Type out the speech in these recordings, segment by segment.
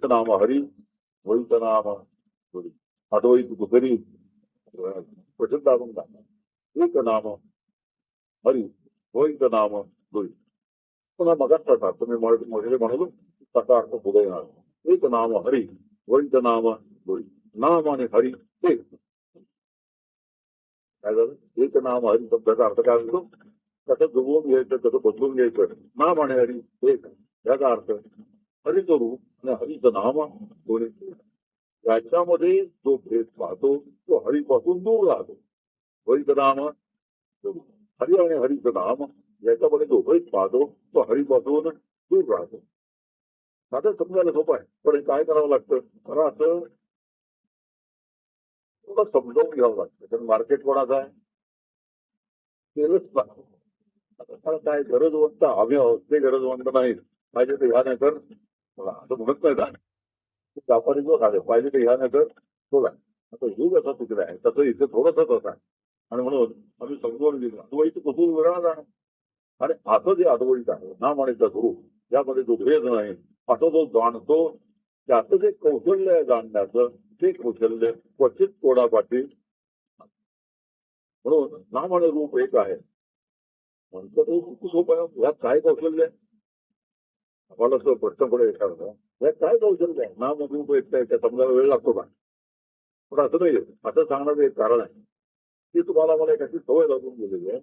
एक नाम हरी वैत नाम हरी अद्वैत दुसरी प्रसिद्ध आपण टाका एक नाम हरी वैत नाम येणार एक नाम हरी वैत नाम हरी नाम हरी एक काय एक नाम हरी अर्थ काय बदलून घ्यायचं? नाम एक. याचा अर्थ रूप आणि हरीचं नाम याच्यामध्ये जो भेद पाहतो तो हरीपासून दूर राहतो. हरीचं नाम हरी आणि हरीचं नाम याच्यामध्ये जो भेद पाहतो तो हरीपासून दूर राहतो. साधं समजायला सोपं आहे पण काय करावं लागतं? खरं असं थोडं समजावून घ्यावं लागतं कारण मार्केट कोणाचं आहे? केलंच आता काय गरजवंत आम्ही आहोत ते गरजवंत नाही. पाहिजे ते ह्या नाही तर बघा, असं म्हणत नाही ना व्यापारी जो झाले पाहिजे ते ह्या नाही तर तो आता युग असा तिकडे आहे तसं इथे थोडंसंच असं आहे आणि म्हणून आम्ही समजून दिलं अद्वैत कुठून वेगळा जाणं आणि असं जे अद्वैत आहे नाम आणि गुरु यामध्ये जो भेद नाही असं जो जाणतो त्याचं जे कौशल्य आहे जाणण्याचं ते कौशल्य क्वचित कोणापाठी म्हणून नाम आणि रूप एक आहे म्हणतो तो खूप सोपं आहे यात काय कौशल्य आहे आपण असं प्रश्नपणे विचारलं यात म्हणजे काय कौशल्य आहे? ना मग रूप आहे त्या समजायला वेळ लागतो का? पण असं नाही असं सांगण्याचं एक कारण आहे. की तुम्हाला मला एक अशी सवय लागून गेलेली आहे.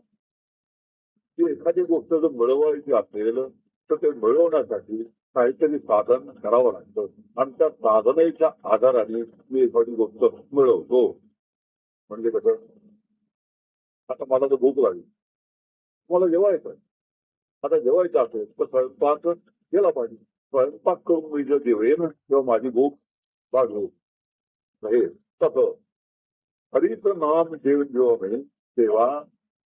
की एखादी गोष्ट जर मिळवायची असेल तर ते मिळवण्यासाठी काहीतरी साधन करावं लागतं. आणि त्या साधनेच्या आधाराने मी एखादी गोष्ट मिळवतो. म्हणजे कसं? आता मला तर भूक लागली. मला जेवायचं आहे. आता जेवायचं असेल तर स्वयंपाक केला पाहिजे स्वयंपाक करून मी जर जेवेन तेव्हा माझी भूक भागवेल हे तसं हरीचं नाम जेवण जेव्हा मिळेल तेव्हा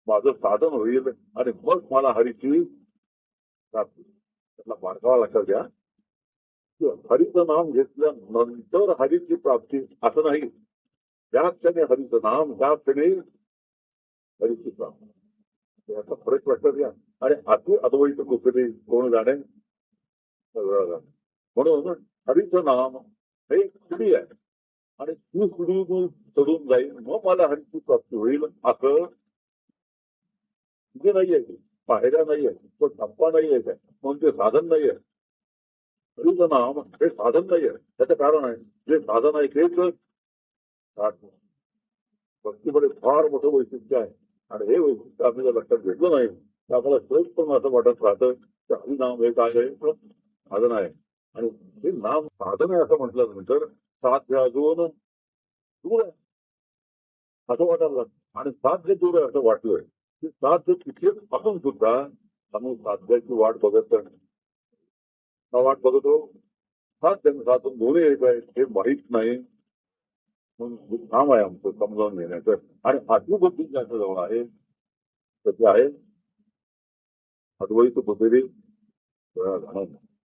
माझं साधन होईल आणि मग मला हरीची त्यातला बारकावा लक्षात घ्या की हरीचं नाम घेतल्यानंतर हरीची प्राप्ती असं नाही ज्या क्षणी हरीचं नाम त्या क्षणी हरीची प्राप्ती याचा फरक लक्षात घ्या आणि अति अद्वैत कुठे कोण जाणे सगळं म्हणून हरीचं नाम हे एक आहे. आणि तू सुडी तू चढून जाईल मग मला हरीची प्राप्ती होईल. असं जे नाहीये. आहे पायऱ्या नाहीये तो टप्पा नाहीये. काय म्हणून ते साधन नाहीये. हरीचं नाम हे साधन नाहीये. त्याचं कारण आहे जे साधन आहे तेच भक्तीमध्ये फार मोठं वैशिष्ट्य आहे. आणि हे वैशिष्ट्य आम्ही जर लक्षात घेतलं नाही तर आम्हाला सहज पण असं वाटत राहतं की हरिनाम हे काय आहे? साधन आहे. आणि हे नाम साधन आहे असं म्हटलं सात साध्य अजून दूर आहे. असं वाटायला लागतं आणि साध्य दूर आहे असं वाटलंय. सात साध्य तिथे असून सुद्धा आम्ही साध्याची वाट बघत का वाट बघतो. साध्य आणि साधन दोन्ही एक आहे हे माहीत नाही. म्हणून काम आहे आमचं समजावून घेण्याचं. आणि आत्मबुद्धी ज्याच्या जवळ आहे तसे आहे. अद्वैत बुद्धेरी